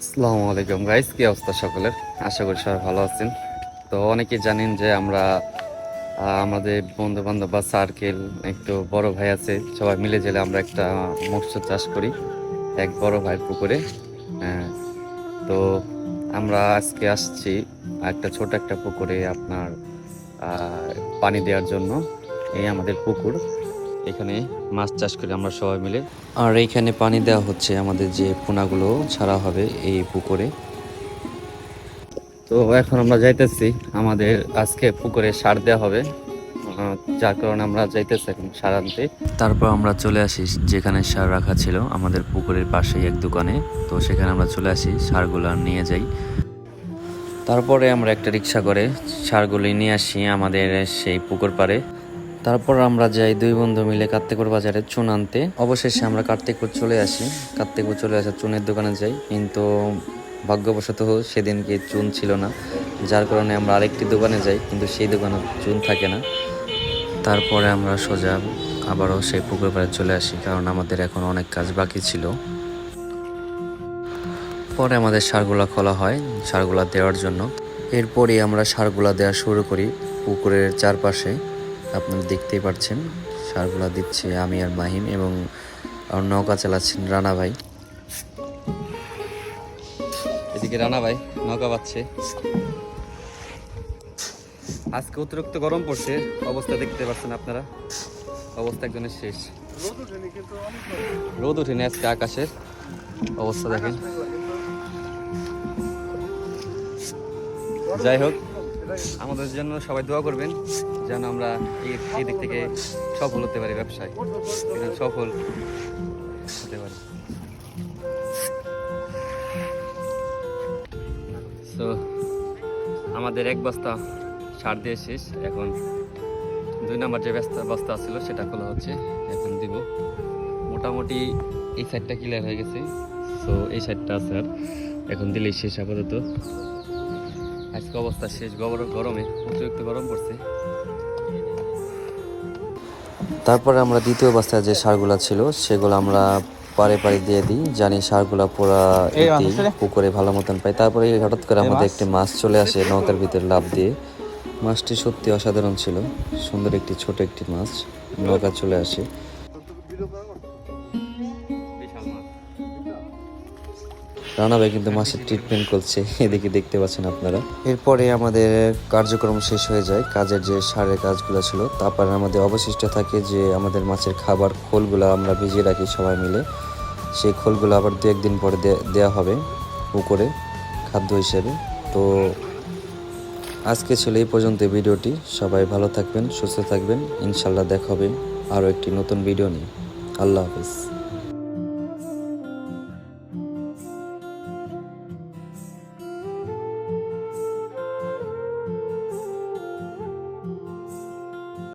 আসসালামু আলাইকুম। গাইস কি অবস্থা সকলের? আশা করি সবাই ভালো আছেন। তো অনেকে জানেন যে আমরা আমাদের বন্ধু বান্ধব বা সার্কেল একটু বড় ভাই আছে সবাই মিলে জেলে আমরা একটা মৎস্য চাষ করি এক বড় ভাইয়ের পুকুরে। হ্যাঁ, তো আমরা আজকে আসছি একটা ছোট একটা পুকুরে আপনার পানি দেওয়ার জন্য এই আমাদের পুকুর। এখানে মাছ চাষ করি আমরা সবাই মিলে। আর এইখানে পানি দেওয়া হচ্ছে আমাদের যে পোনাগুলো ছাড়া হবে এই পুকুরে। তো এখন আমরা যাইতেছি আমাদের আজকে পুকুরে সার দেওয়া হবে। যার কারণে আমরা যাইতেছি এখন সার আনতে। তারপর আমরা চলে আসি যেখানে সার রাখা ছিল আমাদের পুকুরের পাশেই এক দোকানে। তো সেখানে আমরা চলে আসি সারগুলো নিয়ে যাই। তারপরে আমরা একটা রিক্সা করে সারগুলি নিয়ে আসি আমাদের সেই পুকুর পাড়ে। তারপর আমরা যাই দুই বন্ধু মিলে কার্তিকপুর বাজারে চুন আনতে। অবশেষে আমরা কার্তিকপুর চলে আসি। কার্তিকপুর চলে আসা চুনের দোকানে যাই। কিন্তু ভাগ্যবশত সেদিনকে চুন ছিল না। যার কারণে আমরা আরেকটি দোকানে যাই, কিন্তু সেই দোকানে চুন থাকে না। তারপরে আমরা সোজা আবারও সেই পুকুর পাড়ে চলে আসি, কারণ আমাদের এখন অনেক কাজ বাকি ছিল। পরে আমাদের সারগুলা খোলা হয়, সারগুলা দেওয়ার জন্য। এরপরই আমরা সারগুলা দেওয়া শুরু করি পুকুরের চারপাশে। আপনারা দেখতেই পাচ্ছেন সারগুলা দিচ্ছে আমি আর মাহিম এবং আর নৌকা চালাচ্ছেন রানা ভাই। এদিকে রানা ভাই নৌকা পাচ্ছে আজকে অতিরিক্ত গরম পড়ছে, অবস্থা দেখতে পাচ্ছেন আপনারা। অবস্থা একজনের শেষ। রোদ ওঠেনি আজকে আকাশের। অবস্থা দেখেন। যাই হোক আমাদের জন্য সবাই দোয়া করবেন যেন আমরা এই দিক থেকে সফল হতে পারি ব্যবসায়। সফল হতে পারি। তো আমাদের এক বস্তা সার দিয়ে শেষ। এখন দুই নম্বর যে বস্তা বস্তা ছিল, সেটা খোলা হচ্ছে। এখন দিব। মোটামুটি এই সাইডটা ক্লিয়ার হয়ে গেছে। তো এই সাইডটা আছে আর এখন দিলেই শেষ আপাতত। আজকে অবস্থা শেষ গরমে অতিরিক্ত গরম পড়ছে। তারপরে আমরা দ্বিতীয় অবস্থায় যে সারগুলা ছিল সেগুলো আমরা পারে পারে দিয়ে দিই। জানি সারগুলা পুরা ইতি, পুকুরে ভালো মতন পাই। তারপরে হঠাৎ করে আমাদের একটি মাছ চলে আসে নৌকার ভিতরে লাভ দিয়ে। মাছটি সত্যি অসাধারণ ছিল। সুন্দর একটি ছোট একটি মাছ। নৌকা চলে আসে। রানা ভাই কিন্তু মাছের ট্রিটমেন্ট করছে। এদিকে দেখতে পাচ্ছেন আপনারা। এরপরে আমাদের কার্যক্রম শেষ হয়ে যায়। কাজের যে সারের কাজগুলো ছিল তারপরে আমাদের অবশিষ্ট থাকে যে আমাদের মাছের খাবার খোলগুলো আমরা ভিজিয়ে রাখি সবাই মিলে। সেই খোলগুলো আবার দু একদিন পরে দেওয়া হবে পুকুরে খাদ্য হিসেবে। তো আজকে ছিল এই পর্যন্ত ভিডিওটি। সবাই ভালো থাকবেন, সুস্থ থাকবেন। ইনশাল্লাহ দেখা হবে আরও একটি নতুন ভিডিও নিয়ে। আল্লাহ হাফিজ।